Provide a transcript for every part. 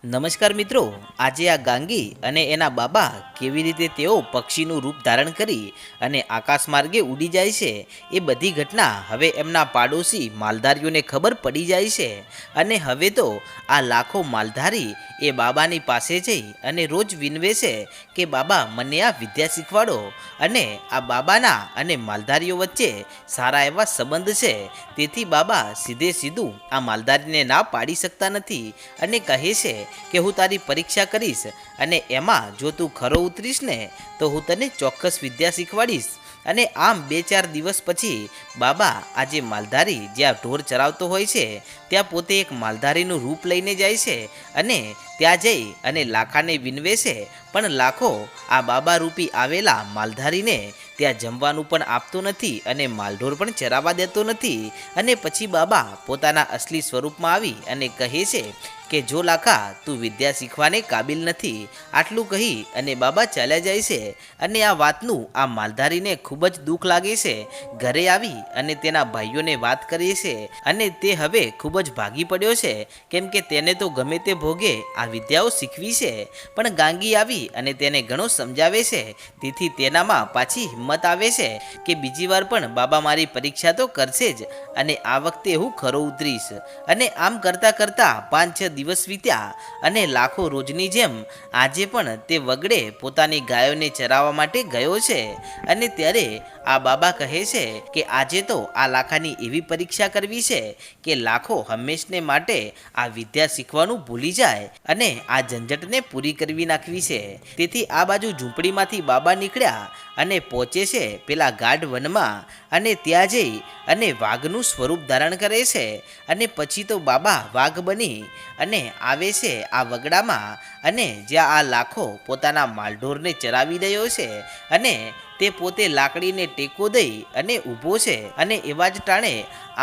નમસ્કાર મિત્રો, આજે આ ગાંગી અને એના બાબા કેવી રીતે તેઓ પક્ષીનું રૂપ ધારણ કરી અને આકાશ માર્ગે ઉડી જાય છે, એ બધી ઘટના હવે એમના પાડોશી માલધારીઓને ખબર પડી જાય છે. અને હવે તો આ લાખો માલધારી એ બાબાની પાસે જઈ અને રોજ વિનવે છે કે, બાબા, મને આ વિદ્યા શીખવાડો. અને આ બાબાના અને માલધારીઓ વચ્ચે સારા એવા સંબંધ છે. તેથી બાબા સીધે સીધું આ માલધારીને ના પાડી શકતા નથી અને કહે છે કે હું તારી પરીક્ષા કરીશ અને એમાં જો તું ખરો ઉતરીશ ને, તો હું તને ચોક્કસ વિદ્યા શીખવાડીશ. અને આમ બે ચાર દિવસ પછી બાબા આજે માલધારી જ્યાં ઢોર ચરાવતો હોય છે, ત્યાં પોતે એક માલધારીનું રૂપ લઈને જાય છે અને ત્યાં જઈ અને લાખાને વિનવે છે પણ લાખો આ બાબા રૂપી આવેલા માલધારીને ત્યાં જમવાનું પણ આપતો નથી અને માલઢોર પણ ચરાવવા દેતો નથી. અને પછી બાબા પોતાના અસલી સ્વરૂપમાં આવી અને કહે છે કે, જો લાખા, તું વિદ્યા શીખવાને કાબિલ નથી. આટલું કહી અને બાબા ચાલ્યા જાય છે. અને આ વાતનું આ માલધારીને ખૂબ જ દુઃખ લાગે છે. ઘરે આવી અને તેના ભાઈઓને વાત કરીએ છે અને તે હવે ખૂબ જ ભાગી પડ્યો છે. કેમ કે તેને તો ગમે તે ભોગે આ વિદ્યાઓ શીખવી છે. પણ ગાંગી આવી અને તેને ઘણું સમજાવે છે. તેથી તેનામાં પાછી હિંમત આવે છે કે બીજી વાર પણ બાબા મારી પરીક્ષા તો કરશે જ અને આ વખતે હું ખરો ઉતરીશ. અને આમ કરતાં કરતાં પાંચ છ દિવસ વીત્યા અને લાખો રોજની જેમ આજે પણ તે વગડે પોતાની ગાયોને ચરાવવા માટે ગયો છે. અને ત્યારે આ બાબા કહે છે કે આજે તો આ લાખાની એવી પરીક્ષા કરવી છે કે લાખો હંમેશને માટે આ વિદ્યા શીખવાનું ભૂલી જાય અને આ ઝંઝટને પૂરી કરવી નાખવી છે. તેથી આ બાજુ ઝૂંપડીમાંથી બાબા નીકળ્યા અને પહોંચે છે પેલા ગાઢ વનમાં અને ત્યાં જઈ અને વાઘનું સ્વરૂપ ધારણ કરે છે અને પછી તો બાબા વાઘ બની અને આવે છે આ વગડામાં અને જ્યાં આ લાખો પોતાના માલઢોરને ચરાવી રહ્યો છે અને તે પોતે લાકડીને ટેકો દઈ અને ઊભો છે અને એવા જ ટાણે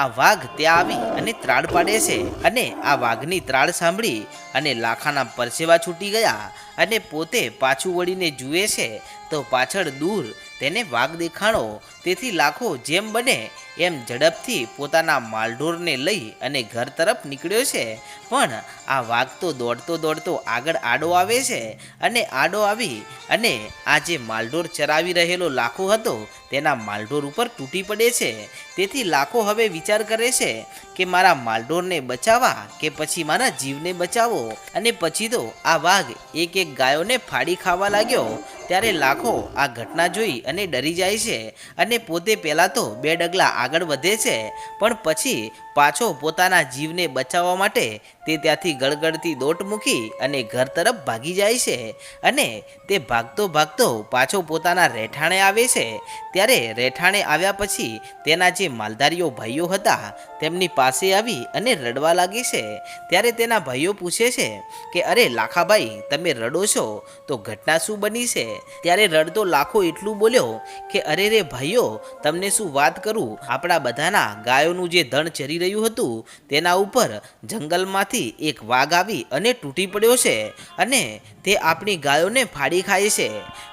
આ વાઘ ત્યાં આવી અને ત્રાડ પાડે છે. અને આ વાઘની ત્રાડ સાંભળી અને લાખાના પરસેવા છૂટી ગયા અને પોતે પાછું વળીને જુએ છે, તો પાછળ દૂર તેને વાઘ દેખાણો. તેથી લાખો જેમ બને એમ ઝડપથી પોતાના માલઢોરને લઈ અને ઘર તરફ નીકળ્યો છે. પણ આ વાઘ તો દોડતો દોડતો આગળ આડો આવે છે અને આડો આવી અને આ જે માલઢોર ચરાવી રહેલો લાખો હતો, તેના માલઢોર ઉપર તૂટી પડે છે. તેથી લાખો હવે વિચાર કરે છે કે મારા માલઢોરને બચાવવા કે પછી મારા જીવને બચાવો અને પછી તો આ વાઘ એક એક ગાયોને ફાડી ખાવા લાગ્યો. ત્યારે લાખો આ ઘટના જોઈ અને ડરી જાય છે અને પોતે પહેલાં તો બે ડગલા આગળ વધે છે, પણ પછી પાછો પોતાના જીવને બચાવવા માટે તે ત્યાંથી ગળગળતી દોટ મૂકી અને ઘર તરફ ભાગી જાય છે અને તે ભાગતો ભાગતો પાછો પોતાના રહેઠાણે આવે છે. ત્યારે રહેઠાણે આવ્યા પછી તેના જે માલધારીઓ ભાઈઓ હતા તેમની પાસે આવી અને રડવા લાગે છે. ત્યારે તેના ભાઈઓ પૂછે છે કે, અરે લાખાભાઈ તમે રડો છો, તો ઘટના શું બની છે? ત્યારે રડતો લાખો એટલું બોલ્યો કે, અરે રે ભાઈઓ, તમને શું વાત કરું? આપણા બધાના ગાયોનું જે ધણ ચરી રહ્યું હતું, તેના ઉપર જંગલમાંથી એક વાઘ આવી અને તૂટી પડ્યો છે અને તે આપણી ગાયોને ફાડી ખાય છે.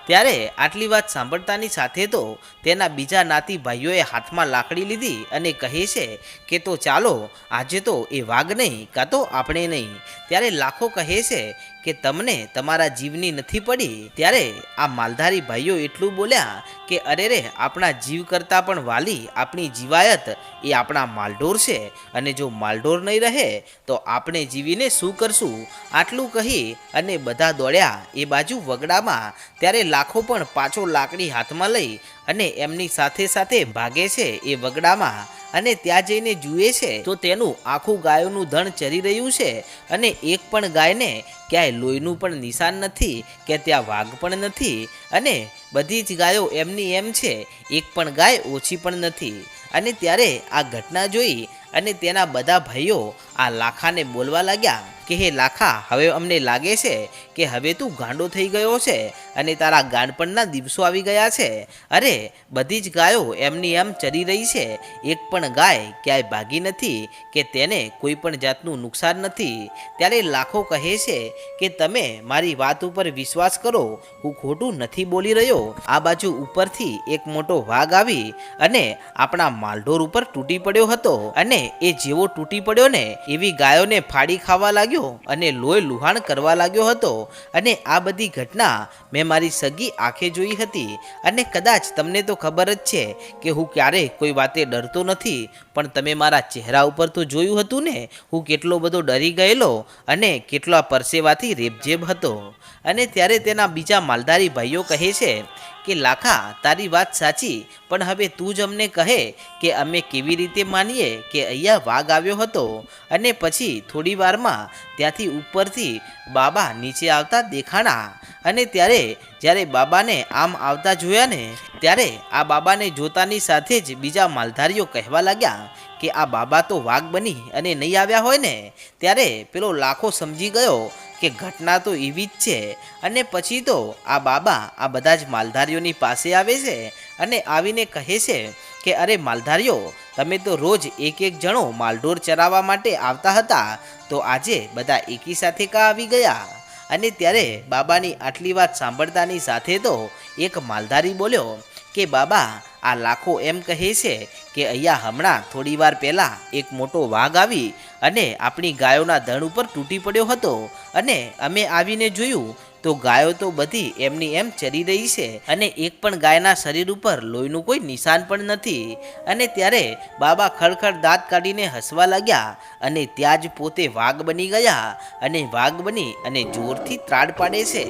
ત્યારે આટલી વાત સાંભળતાની સાથે તો તેના બીજા નાતી ભાઈઓએ હાથમાં લાકડી લીધી અને કહે છે કે, તો ચાલો, આજે તો એ વાઘ નહીં, કાં તો આપણે નહીં. ત્યારે લાખો કહે છે કે તમને તમારા જીવની નથી પડી? ત્યારે આ માલધારી ભાઈઓ એટલું બોલ્યા કે, અરે રે, આપણા જીવ કરતાં પણ વાલી, આપણી જીવાયત એ આપણા માલઢોર છે. અને જો માલઢોર નહીં રહે, તો આપણે જીવીને શું કરશું? આટલું કહી અને બધા દોડ્યા. એ બાજુ વગડામાં ત્યારે લાખો પણ પાછો લાકડી હાથમાં લઈ અને એમની સાથે સાથે ભાગે છે એ વગડામાં અને ત્યાં જઈને જુએ છે, તો તેનું આખું ગાયોનું ધણ ચરી રહ્યું છે અને એક પણ ગાયને ક્યાંય લોહીનું પણ નિશાન નથી કે ત્યાં વાઘ પણ નથી અને બધી જ ગાયો એમની એમ છે, એક પણ ગાય ઓછી પણ નથી. અને ત્યારે આ ઘટના જોઈ અને તેના બધા ભાઈઓ આ લાખાને બોલવા લાગ્યા. કે હે લાખા, હવે અમને લાગે છે કે હવે તું ગાંડો થઈ ગયો છે અને તારા ગાંડપણના દિવસો આવી ગયા છે. અરે, બધી જ ગાયો એમની એમ ચરી રહી છે. એક પણ ગાય ક્યાંય ભાગી નથી કે તેને કોઈ પણ જાતનું નુકસાન નથી. ત્યારે લાખો કહે છે કે તમે મારી વાત ઉપર વિશ્વાસ કરો. હું ખોટું નથી બોલી રહ્યો. આ બાજુ ઉપરથી એક મોટો વાઘ આવી અને આપણા માલઢોર ઉપર તૂટી પડ્યો હતો. અને એ જેવો તૂટી પડ્યો ને, એવી ગાયોને ફાડી ખાવા લાગ્યો. લાગ્યો અને લોહી લુહાણ કરવા લાગ્યો હતો અને આ બધી ઘટના મેં મારી સગી આંખે જોઈ હતી અને કદાચ તમને તો ખબર જ છે કે હું ક્યારેય કોઈ વાતે ડરતો નથી, પણ તમે મારા ચહેરા ઉપર તો જોયું હતું ને, હું કેટલો બધો ડરી ગયેલો અને કેટલા પરસેવાથી રેબજેબ હતો. અને ત્યારે તેના બીજા માલધારી ભાઈઓ કહે છે કે, લાખા, તારી વાત સાચી, પણ હવે તું જ અમને કહે કે અમે કેવી રીતે માનીએ કે અહીંયા વાઘ આવ્યો હતો અને પછી થોડી વારમાં ત્યાંથી ઉપરથી બાબા નીચે આવતા દેખાણા અને ત્યારે જ્યારે બાબાને આમ આવતા જોયા ને, ત્યારે આ બાબાને જોતાની સાથે જ બીજા માલધારીઓ કહેવા લાગ્યા કે, આ બાબા તો વાઘ બની અને નહીં આવ્યા હોય ને? ત્યારે પેલો લાખો સમજી ગયો કે ઘટના તો એવી જ છે. અને પછી તો આ બાબા આ બધા જ માલધારીઓની પાસે આવે છે અને આવીને કહે છે કે, અરે માલધારીઓ, તમે તો રોજ એક એક જણો માલઢોર ચરાવવા માટે આવતા હતા, તો આજે બધા એકી સાથે કા આવી ગયા? અને ત્યારે બાબાની આટલી વાત સાંભળતાની સાથે તો એક માલધારી બોલ્યો કે, બાબા આ લાખો એમ કહે છે કે અહીંયા હમણાં થોડી વાર પહેલાં એક મોટો વાઘ આવી અને આપણી ગાયોના ધણ ઉપર તૂટી પડ્યો હતો. અને અમે આવીને જોયું તો ગાયો તો બધી એમની એમ ચરી રહી છે અને એક પણ ગાયના શરીર ઉપર લોહીનું કોઈ નિશાન પણ નથી. અને ત્યારે બાબા ખડખડ દાંત કાઢીને હસવા લાગ્યા અને ત્યાં જ પોતે વાઘ બની ગયા અને વાઘ બની અને જોરથી ત્રાડ પાડે છે.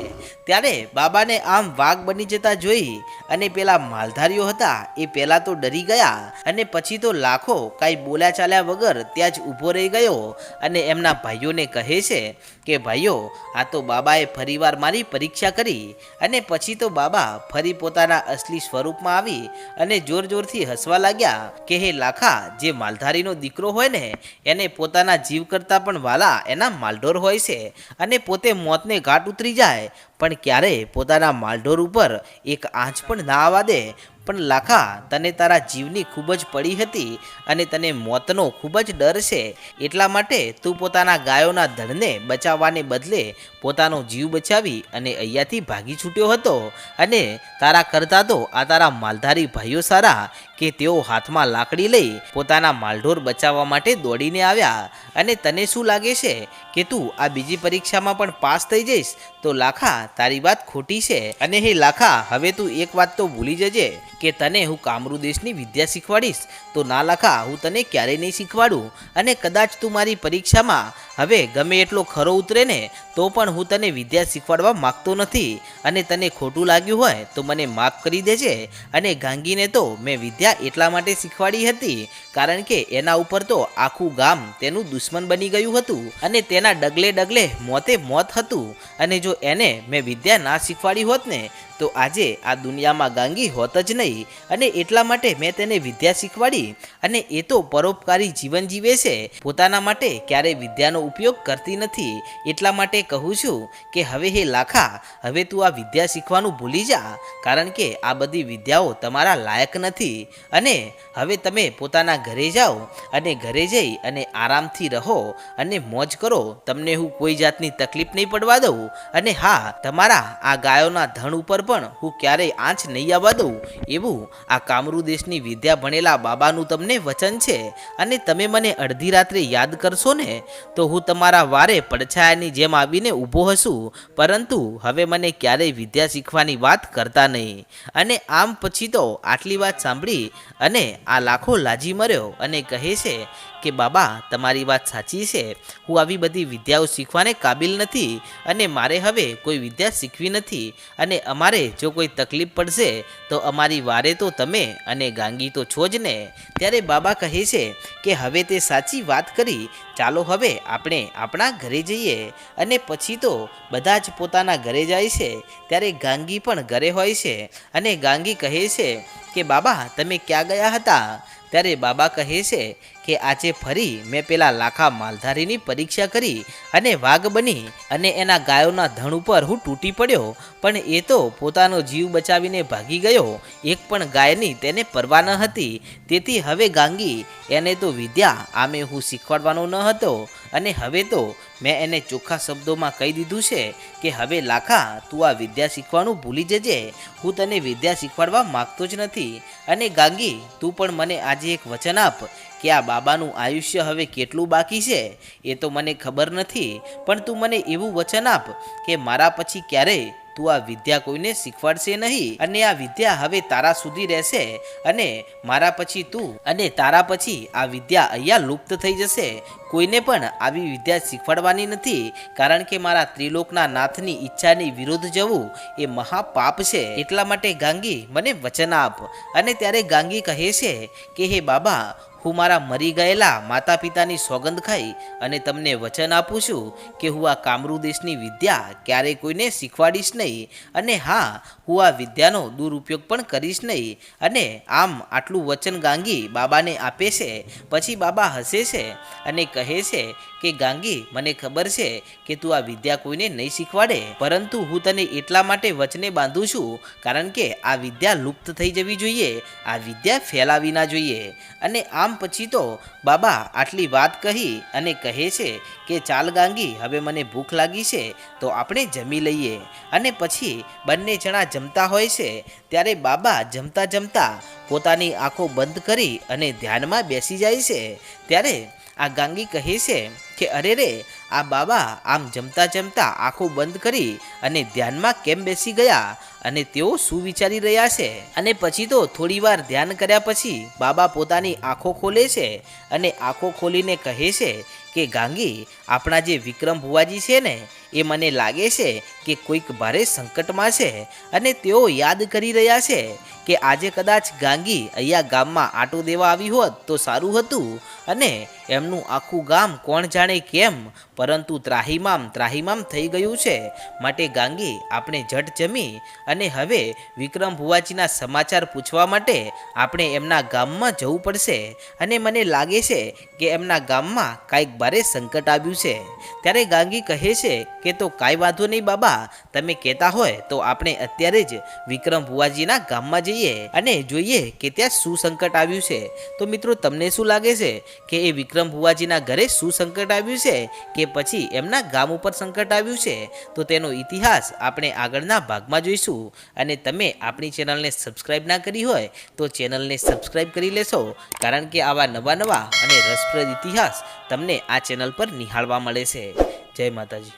ત્યારે બાબાને આમ વાઘ બની જતા જોઈ અને પેલા માલધારીઓ હતા એ પહેલાં તો ડરી ગયા અને પછી તો લાખો કાંઈ બોલ્યા ચાલ્યા વગર ત્યાં જ ઊભો રહી ગયો અને એમના ભાઈઓને કહે છે કે, ભાઈઓ, આ તો બાબાએ ફરીવાર મારી પરીક્ષા કરી અને પછી તો બાબા ફરી પોતાના અસલી સ્વરૂપમાં આવી અને જોર જોરથી હસવા લાગ્યા કે હે લાખા, જે માલધારીનો દીકરો હોય ને, એને પોતાના જીવ કરતાં પણ વાલા એના માલઢોર હોય છે અને પોતે મોતને ઘાટ ઉતરી જાય પણ ક્યારેય પોતાના માલઢોર ઉપર એક આંચ પણ ના આવવા દે? પણ લાખા, તને તારા જીવની ખૂબ જ પડી હતી અને તને મોતનો ખૂબ જ ડર છે. એટલા માટે તું પોતાના ગાયોના ધણને બચાવવાને બદલે પોતાનો જીવ બચાવી અને અહીંયાથી ભાગી છૂટ્યો હતો. અને તારા કરતાં તો આ તારા માલધારી ભાઈઓ સારા કે તેઓ હાથમાં લાકડી લઈ પોતાના માલઢોર બચાવવા માટે દોડીને આવ્યા. અને તને શું લાગે છે કે તું આ બીજી પરીક્ષામાં પણ પાસ થઈ જઈશ? તો લાખા, તારી વાત ખોટી છે. અને હે લાખા, હવે તું એક વાત તો ભૂલી જજે કે તને હું કામરૂ દેશની વિદ્યા શીખવાડીશ. તો ના લાખા, હું તને ક્યારેય નહીં શીખવાડું. અને કદાચ તું મારી પરીક્ષામાં હવે ગમે એટલો ખરો ઉતરે ને, તો પણ હું તને વિદ્યા શીખવાડવા માગતો નથી. અને તને ખોટું લાગ્યું હોય તો મને માફ કરી દેજે. અને ગાંગીને તો મેં વિદ્યા એટલા માટે શીખવાડી હતી કારણ કે એના ઉપર તો આખું ગામ તેનું દુશ્મન બની ગયું હતું અને તેના ડગલે ડગલે મોતે મોત હતું અને જો એને મેં વિદ્યા ના શીખવાડી હોત ને તો આજે આ દુનિયામાં ગાંગી હોત જ નહીં અને એટલા માટે મેં તેને વિદ્યા શીખવાડી અને એ તો પરોપકારી જીવન જીવે છે. પોતાના માટે ક્યારેય વિદ્યાનો ઉપયોગ કરતી નથી. એટલા માટે કહું છું કે હવે હે લાખા, હવે તું આ વિદ્યા શીખવાનું ભૂલી જા, કારણ કે આ બધી વિદ્યાઓ તમારા લાયક નથી. અને હવે તમે પોતાના ઘરે જાઓ અને ઘરે જઈ અને આરામથી રહો અને મોજ કરો. તમને હું કોઈ જાતની તકલીફ નહીં પડવા દઉં. અને હા, તમારા આ ગાયોના ધણ ઉપર પણ હું ક્યારેય આંચ નહીં આવવા દઉં. એવું આ કામરૂ દેશની વિદ્યા ભણેલા બાબાનું તમને વચન છે? અને તમે મને અડધી રાત્રે યાદ કરશો ને? તો હું તમારા વારે પડછાયાની જેમ આવીને ઊભો હશું પરંતુ હવે મને ક્યારેય વિદ્યા શીખવાની વાત કરતા નહીં. અને આમ પછી તો આટલી વાત સાંભળી અને આ લાખો લાજી મર્યો અને કહે છે કે, બાબા, તમારી વાત સાચી છે. હું આવી બધી વિદ્યાઓ શીખવાને કાબિલ નથી અને મારે હવે કોઈ વિદ્યા શીખવી નથી. અને અમારે જો કોઈ તકલીફ પડશે, તો અમારી વારે તો તમે અને ગાંગી તો છો જ ને. ત્યારે બાબા કહે છે કે, હવે તે સાચી વાત કરી. ચાલો હવે આપણે આપણા ઘરે જઈએ. અને પછી તો બધા જ પોતાના ઘરે જાય છે. ત્યારે ગાંગી પણ ઘરે હોય છે. અને ગાંગી કહે છે કે, બાબા, તમે ક્યાં ગયા હતા? ત્યારે બાબા કહે છે કે આજે ફરી મેં પેલા લાખા માલધારીની પરીક્ષા કરી અને વાઘ બની અને એના ગાયોના ધણ ઉપર હું તૂટી પડ્યો. પણ એ તો પોતાનો જીવ બચાવીને ભાગી ગયો. એક પણ ગાયની તેને પરવા ન હતી. તેથી હવે ગાંગી, એને તો વિદ્યા, આમે હું શીખવાડવાનો ન હતો. અને હવે તો મેં એને ચોખ્ખા શબ્દોમાં કહી દીધું છે કે હવે લાખા, તું આ વિદ્યા શીખવાનું ભૂલી જજે. હું તને વિદ્યા શીખવાડવા માગતો જ નથી. અને ગાંગી, તું પણ મને આજે એક વચન આપ. કે આ બાબાનું આયુષ્ય હવે કેટલું બાકી છે એ તો મને ખબર નથી, પણ તું મને એવું વચન આપ કે મારા પછી ક્યારેય તું આ વિદ્યા કોઈને શીખવાડશે નહીં અને આ વિદ્યા હવે તારા સુધી રહેશે અને મારા પછી તું અને તારા પછી આ વિદ્યા અહીંયા લુપ્ત થઈ જશે. કોઈને પણ આવી વિદ્યા શીખવાડવાની નથી, કારણ કે મારા ત્રિલોકના નાથની ઈચ્છાની વિરુદ્ધ જવું એ મહાપાપ છે. એટલા માટે ગાંગી મને વચન આપ અને ત્યારે ગાંગી કહે છે કે, હે બાબા હું મારા મરી ગયેલા માતા પિતાની સોગંદ ખાઈ અને તમને વચન આપું છું કે હું આ કામરૂ દેશની વિદ્યા ક્યારેય કોઈને શીખવાડીશ નહીં અને હા, હું આ વિદ્યાનો દુરુપયોગ પણ કરીશ નહીં અને આમ આટલું વચન ગાંગી બાબાને આપે છે, પછી બાબા હસે છે અને કહે છે કે, ગાંગી, મને ખબર છે કે તું આ વિદ્યા કોઈને નહીં શીખવાડે, પરંતુ હું તને એટલા માટે વચને બાંધું છું કારણ કે આ વિદ્યા લુપ્ત થઈ જવી જોઈએ, આ વિદ્યા ફેલાવી ના જોઈએ. અને પછી તો બાબા આટલી વાત કહી અને કહે છે કે, ચાલ ગાંગી, હવે મને ભૂખ લાગી છે, તો આપણે જમી લઈએ. અને પછી બંને જણા જમતા હોય છે. ત્યારે બાબા જમતા જમતા પોતાની આંખો બંધ કરી અને ધ્યાનમાં બેસી જાય છે. ત્યારે આ ગાંગી કહે છે કે, અરે રે, આ બાબા આમ જમતા જમતા આંખો બંધ કરી અને ધ્યાનમાં કેમ બેસી ગયા? અને તેઓ શું વિચારી રહ્યા છે? અને પછી તો થોડીવાર ધ્યાન કર્યા પછી બાબા પોતાની આંખો ખોલે છે અને આંખો ખોલીને કહે છે કે, ગાંગી, આપણા જે વિક્રમ ભુવાજી છે ને એ મને લાગે છે કે કોઈક ભારે સંકટમાં છે અને તેઓ યાદ કરી રહ્યા છે કે આજે કદાચ ગાંગી અહીંયા ગામમાં આટો દેવા આવી હોત તો સારું હતું અને એમનું આખું ગામ કોણ જાણે કેમ, પરંતુ ત્રાહીમામ ત્રાહીમામ થઈ ગયું છે. માટે ગાંગી, આપણે જટ જમી અને હવે વિક્રમ ભુવાજીના સમાચાર પૂછવા માટે આપણે એમના ગામમાં જવું પડશે અને મને લાગે છે કે એમના ગામમાં કાંઈક ભારે સંકટ આવ્યું છે. ત્યારે ગાંગી કહે છે કે તો કાંઈ વાંધો નહીં બાબા, તમે કહેતા હોય તો આપણે અત્યારે જ વિક્રમ ભુવાજીના ગામમાં જઈએ અને જોઈએ કે ત્યાં શું સંકટ આવ્યું છે. તો મિત્રો, તમને શું લાગે છે કે એ વિક્રમ ભુવાજીના ઘરે શું સંકટ આવ્યું છે કે પછી એમના ગામ ઉપર સંકટ આવ્યું છે? તો તેનો ઇતિહાસ આપણે આગળના ભાગમાં જોઈશું. અને તમે આપણી ચેનલને સબસ્ક્રાઈબ ના કરી હોય તો ચેનલને સબસ્ક્રાઈબ કરી લેશો, કારણ કે આવા નવા નવા અને રસપ્રદ ઇતિહાસ તમને આ ચેનલ પર નિહાળવા મળે છે. જય માતાજી.